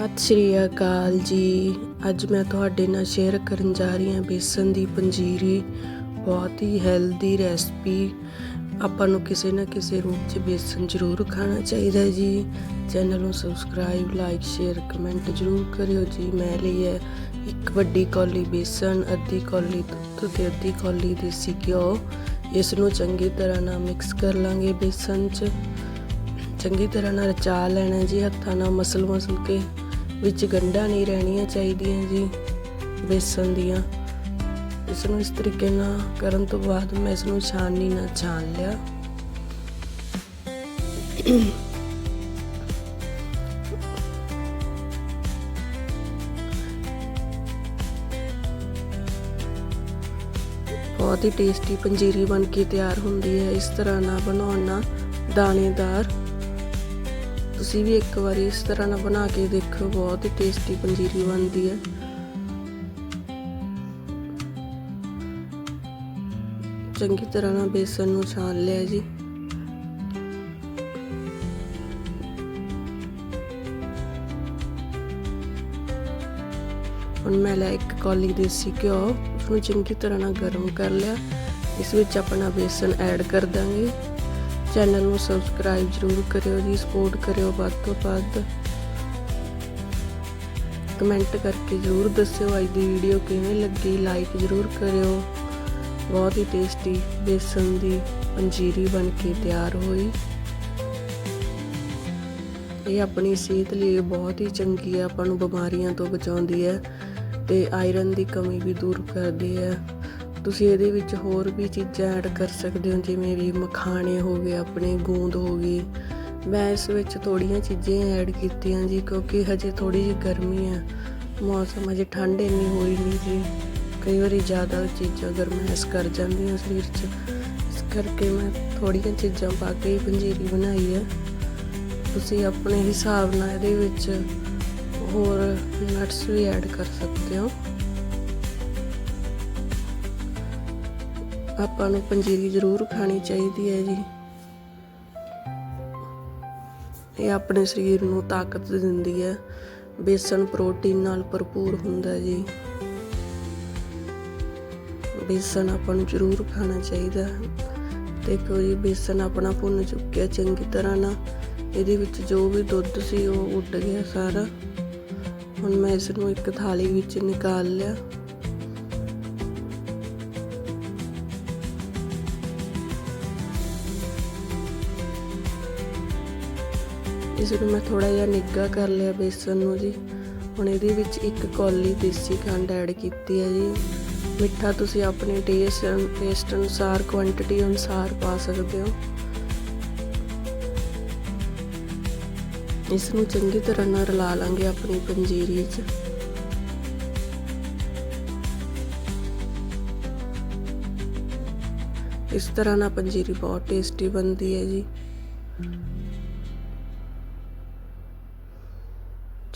ਸਤਿ ਸ਼੍ਰੀ ਅਕਾਲ ਜੀ। ਅੱਜ ਮੈਂ ਤੁਹਾਡੇ ਨਾਲ ਸ਼ੇਅਰ ਕਰਨ ਜਾ ਰਹੀ ਹਾਂ ਬੇਸਨ ਦੀ ਪੰਜੀਰੀ। ਬਹੁਤ ਹੀ ਹੈਲਦੀ ਰੈਸਪੀ ਆਪਾਂ ਨੂੰ ਕਿਸੇ ਨਾ ਕਿਸੇ ਰੂਪ 'ਚ ਬੇਸਨ ਜ਼ਰੂਰ ਖਾਣਾ ਚਾਹੀਦਾ ਜੀ। ਚੈਨਲ ਨੂੰ ਸਬਸਕ੍ਰਾਈਬ ਲਾਈਕ ਸ਼ੇਅਰ ਕਮੈਂਟ ਜ਼ਰੂਰ ਕਰਿਓ ਜੀ। ਮੈਂ ਲਈ ਹੈ ਇੱਕ ਵੱਡੀ ਕੌਲੀ ਬੇਸਨ, ਅੱਧੀ ਕੌਲੀ ਦੁੱਧ ਤੇ ਅੱਧੀ ਕੌਲੀ ਦੇਸੀ ਘਿਓ। ਇਸ ਨੂੰ ਚੰਗੀ ਤਰ੍ਹਾਂ ਨਾਲ ਮਿਕਸ ਕਰ ਲਾਂਗੇ ਬੇਸਨ 'ਚ। ਚੰਗੀ ਤਰ੍ਹਾਂ ਨਾਲ ਰਚਾ ਲੈਣਾ ਜੀ ਹੱਥਾਂ ਨਾਲ ਮਸਲ ਮਸਲ ਕੇ। ਵਿੱਚ ਗੰਢਾਂ ਨਹੀਂ ਰਹਿਣੀਆਂ ਚਾਹੀਦੀਆਂ ਜੀ ਬੇਸਨ ਦੀਆਂ। ਇਸ ਨੂੰ ਇਸ ਤਰੀਕੇ ਨਾਲ ਕਰਨ ਤੋਂ ਬਾਅਦ ਮੈਂ ਇਸ ਨੂੰ ਛਾਨਣੀ ਨਾਲ ਛਾਨ ਲਿਆ। ਬਹੁਤ ਹੀ ਟੇਸਟੀ ਪੰਜੀਰੀ ਬਣ ਕੇ ਤਿਆਰ ਹੁੰਦੀ ਹੈ। ਇਸ ਤਰ੍ਹਾਂ ਨਾਲ ਬਣਾਉਣਾ ਦਾਣੇਦਾਰ। ਤੁਸੀਂ ਵੀ ਇੱਕ ਵਾਰੀ ਇਸ ਤਰ੍ਹਾਂ ਨਾਲ ਬਣਾ ਕੇ ਦੇਖੋ, ਬਹੁਤ ਹੀ ਟੇਸਟੀ ਪੰਜੀਰੀ ਬਣਦੀ ਹੈ। ਚੰਗੀ ਤਰ੍ਹਾਂ ਨਾਲ ਬੇਸਨ ਨੂੰ ਛਾਣ ਲਿਆ ਜੀ। ਹੁਣ ਮੈਂ ਲੈ ਇੱਕ ਕੌਲੀ ਦੇਸੀ ਘਿਓ ਉਸ ਨੂੰ ਚੰਗੀ ਤਰ੍ਹਾਂ ਨਾਲ ਗਰਮ ਕਰ ਲਿਆ। ਇਸ ਵਿੱਚ ਆਪਣਾ ਬੇਸਨ ਐਡ ਕਰ ਦਾਂਗੇ। ਚੈਨਲ ਨੂੰ ਸਬਸਕ੍ਰਾਈਬ ਜ਼ਰੂਰ ਕਰਿਓ ਜੀ ਸਪੋਰਟ ਕਰਿਓ ਵੱਧ ਤੋਂ ਵੱਧ। ਕਮੈਂਟ ਕਰਕੇ ਜ਼ਰੂਰ ਦੱਸਿਓ ਅੱਜ ਦੀ ਵੀਡੀਓ ਕਿਵੇਂ ਲੱਗੀ ਲਾਈਕ ਜ਼ਰੂਰ ਕਰਿਓ। ਬਹੁਤ ਹੀ ਟੇਸਟੀ ਬੇਸਨ ਦੀ ਪੰਜੀਰੀ ਬਣ ਕੇ ਤਿਆਰ ਹੋਈ। ਇਹ ਆਪਣੀ ਸਿਹਤ ਲਈ ਬਹੁਤ ਹੀ ਚੰਗੀ ਹੈ ਆਪਾਂ ਨੂੰ ਬਿਮਾਰੀਆਂ ਤੋਂ ਬਚਾਉਂਦੀ ਹੈ ਤੇ ਆਇਰਨ ਦੀ ਕਮੀ ਵੀ ਦੂਰ ਕਰਦੀ ਹੈ। ਤੁਸੀਂ ਇਹਦੇ ਵਿੱਚ ਹੋਰ ਵੀ ਚੀਜ਼ਾਂ ਐਡ ਕਰ ਸਕਦੇ ਹੋ, ਜਿਵੇਂ ਵੀ ਮਖਾਣੇ ਹੋ ਗਏ, ਆਪਣੇ ਗੂੰਦ ਹੋ ਗਈ ਮੈਂ ਇਸ ਵਿੱਚ ਥੋੜੀਆਂ ਚੀਜ਼ਾਂ ਐਡ ਕੀਤੀਆਂ ਜੀ, ਕਿਉਂਕਿ ਹਜੇ ਥੋੜੀ ਜਿਹੀ ਗਰਮੀ ਹੈ ਮੌਸਮ ਹਜੇ ਠੰਡ ਇੰਨੀ ਹੋਈ ਨਹੀਂ ਜੀ। ਕਈ ਵਾਰੀ ਜ਼ਿਆਦਾ ਚੀਜ਼ਾਂ ਗਰਮੈਸ਼ ਕਰ ਜਾਂਦੀਆਂ ਸਰੀਰ 'ਚ, ਇਸ ਕਰਕੇ ਮੈਂ ਥੋੜੀਆਂ ਚੀਜ਼ਾਂ ਪਾ ਕੇ ਹੀ ਪੰਜੀਰੀ ਬਣਾਈ ਹੈ ਤੁਸੀਂ ਆਪਣੇ ਹਿਸਾਬ ਨਾਲ ਇਹਦੇ ਵਿੱਚ ਹੋਰ ਨਟਸ ਵੀ ਐਡ ਕਰ ਸਕਦੇ ਹੋ। ਆਪਾਂ ਨੂੰ ਪੰਜੀਰੀ ਜ਼ਰੂਰ ਖਾਣੀ ਚਾਹੀਦੀ ਹੈ ਜੀ। ਇਹ ਆਪਣੇ ਸਰੀਰ ਨੂੰ ਤਾਕਤ ਦਿੰਦੀ ਹੈ। ਬੇਸਣ ਪ੍ਰੋਟੀਨ ਨਾਲ ਭਰਪੂਰ ਹੁੰਦਾ ਜੀ। ਬੇਸਣ ਆਪਾਂ ਨੂੰ ਜ਼ਰੂਰ ਖਾਣਾ ਚਾਹੀਦਾ। ਦੇਖੋ ਜੀ ਬੇਸਣ ਆਪਣਾ ਭੁੰਨ ਚੁੱਕਿਆ, ਚੰਗੀ ਤਰ੍ਹਾਂ ਨਾਲ ਇਹਦੇ ਵਿੱਚ ਜੋ ਵੀ ਦੁੱਧ ਸੀ ਉਹ ਉੱਡ ਗਿਆ ਸਾਰਾ। ਹੁਣ ਮੈਂ ਇਸ ਨੂੰ ਇੱਕ ਥਾਲੀ ਵਿੱਚ ਨਿਕਾਲ ਲਿਆ। ਇਸ ਨੂੰ ਮੈਂ ਥੋੜਾ ਜਿਹਾ ਨਿੱਘਾ ਕਰ ਲਿਆ ਬੇਸਨ ਨੂੰ ਜੀ। ਹੁਣ ਇਹਦੇ ਵਿੱਚ ਇੱਕ ਕੌਲੀ ਦੇਸੀ ਖੰਡ ਐਡ ਕੀਤੀ ਹੈ ਜੀ। ਮਿੱਠਾ ਤੁਸੀਂ ਆਪਣੇ ਟੇਸਟ ਟੇਸਟ ਅਨੁਸਾਰ ਕੁਆਂਟੀਟੀ ਅਨੁਸਾਰ ਪਾ ਸਕਦੇ ਹੋ। ਇਸ ਨੂੰ ਚੰਗੀ ਤਰ੍ਹਾਂ ਨਾਲ ਰਲਾ ਲਾਂਗੇ ਆਪਣੀ ਪੰਜੀਰੀ 'ਚ ਇਸ ਤਰ੍ਹਾਂ ਨਾਲ ਪੰਜੀਰੀ ਬਹੁਤ ਟੇਸਟੀ ਬਣਦੀ ਹੈ ਜੀ।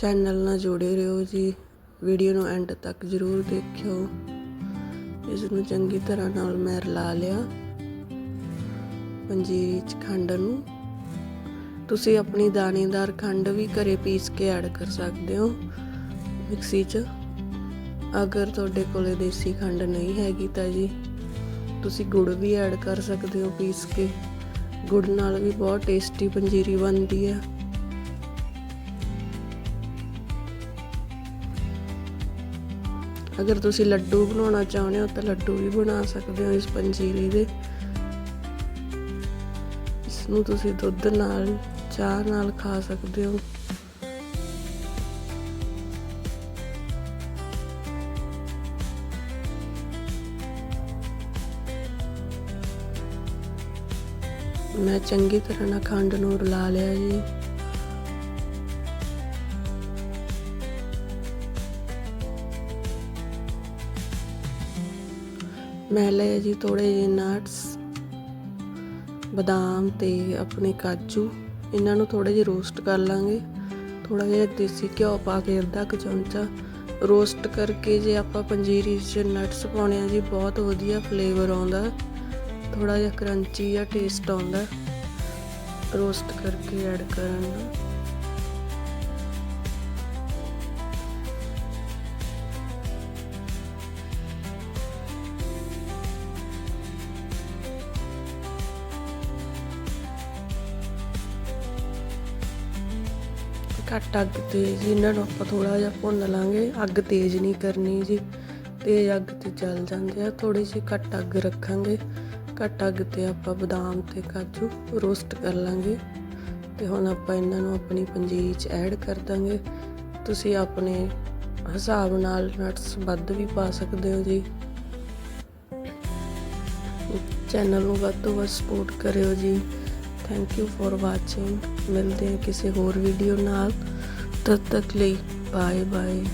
ਚੈਨਲ ਨਾਲ ਜੁੜੇ ਰਹੋ ਜੀ। ਵੀਡੀਓ ਨੂੰ ਐਂਡ ਤੱਕ ਜ਼ਰੂਰ ਦੇਖਿਓ। ਇਸ ਨੂੰ ਚੰਗੀ ਤਰ੍ਹਾਂ ਨਾਲ ਮੈਂ ਰਲਾ ਲਿਆ। ਪੰਜੀਰੀ 'ਚ ਖੰਡ ਨੂੰ। ਤੁਸੀਂ ਆਪਣੀ ਦਾਣੇਦਾਰ ਖੰਡ ਵੀ ਘਰੇ ਪੀਸ ਕੇ ਐਡ ਕਰ ਸਕਦੇ ਹੋ। ਮਿਕਸੀ 'ਚ। ਅਗਰ ਤੁਹਾਡੇ ਕੋਲੇ ਦੇਸੀ ਖੰਡ ਨਹੀਂ ਹੈਗੀ ਤਾਂ ਜੀ, ਤੁਸੀਂ ਗੁੜ ਵੀ ਐਡ ਕਰ ਸਕਦੇ ਹੋ ਪੀਸ ਕੇ। ਗੁੜ ਨਾਲ ਵੀ ਬਹੁਤ ਟੇਸਟੀ ਪੰਜੀਰੀ ਬਣਦੀ ਹੈ। ਅਗਰ ਤੁਸੀਂ ਲੱਡੂ ਬਣਾਉਣਾ ਚਾਹੁੰਦੇ ਹੋ ਤਾਂ ਲੱਡੂ ਵੀ ਬਣਾ ਸਕਦੇ ਹੋ ਇਸ ਪੰਜੀਰੀ ਦੇ। ਇਸ ਨੂੰ ਤੁਸੀਂ ਦੁੱਧ ਨਾਲ, ਚਾਹ ਨਾਲ ਖਾ ਸਕਦੇ ਹੋ। ਮੈਂ ਚੰਗੀ ਤਰ੍ਹਾਂ ਨਾਲ ਖੰਡ ਨੂੰ ਰਲਾ ਲਿਆ ਜੀ। ਮੈਂ ਲਏ ਜੀ ਥੋੜੇ ਜਿਹੇ ਨਟਸ, ਬਦਾਮ ਤੇ ਆਪਣੇ ਕਾਜੂ। ਇਹਨਾਂ ਨੂੰ ਥੋੜੇ ਜਿਹਾ ਰੋਸਟ ਕਰ ਲਾਂਗੇ। ਥੋੜਾ ਜਿਹਾ ਦੇਸੀ ਘਿਓ ਪਾ ਕੇ ਅੱਧਾ ਕੁ ਚਮਚਾ ਰੋਸਟ ਕਰਕੇ ਜੇ ਆਪਾਂ ਪੰਜੀਰੀ 'ਚ ਨਟਸ ਪਾਉਣੇ ਆ ਜੀ, ਬਹੁਤ ਵਧੀਆ ਫਲੇਵਰ ਆਉਂਦਾ। ਥੋੜਾ ਜਿਹਾ ਕਰੰਚੀ ਜਿਹਾ ਟੇਸਟ ਆਉਂਦਾ। ਰੋਸਟ ਕਰਕੇ ਐਡ ਕਰਨ ਘੱਟ ਅੱਗ ਤੇ ਜੀ, ਇਹਨਾਂ ਨੂੰ ਆਪਾਂ ਥੋੜਾ ਜਿਹਾ ਭੁੰਨ ਲਾਂਗੇ। ਅੱਗ ਤੇਜ਼ ਨਹੀਂ ਕਰਨੀ ਜੀ। ਤੇਜ਼ ਅੱਗ ਤੇ ਜਲ ਜਾਂਦੇ ਆ ਥੋੜੀ ਜਿਹੀ ਘੱਟ ਅੱਗ ਰੱਖਾਂਗੇ। ਘੱਟ ਅੱਗ ਤੇ ਆਪਾਂ ਬਦਾਮ ਤੇ ਕਾਜੂ ਰੋਸਟ ਕਰ ਲਾਂਗੇ। ਤੇ ਹੁਣ ਆਪਾਂ ਇਹਨਾਂ ਨੂੰ ਆਪਣੀ ਪੰਜੀਰੀ 'ਚ ਐਡ ਕਰ ਦਾਂਗੇ। ਤੁਸੀਂ ਆਪਣੇ ਹਿਸਾਬ ਨਾਲ ਨਟਸ ਵੱਧ ਵੀ ਪਾ ਸਕਦੇ ਹੋ ਜੀ। ਚੈਨਲ ਨੂੰ ਵੱਧ ਤੋਂ ਵੱਧ ਸਪੋਰਟ ਕਰਿਓ ਜੀ। ਥੈਂਕ ਯੂ ਫॉर ਵਾਚਿੰਗ ਮਿਲਦੇ ਹਾਂ ਕਿਸੇ ਹੋਰ ਵੀਡੀਓ ਨਾਲ। ਤਦ ਤੱਕ ਲਈ ਬਾਏ ਬਾਏ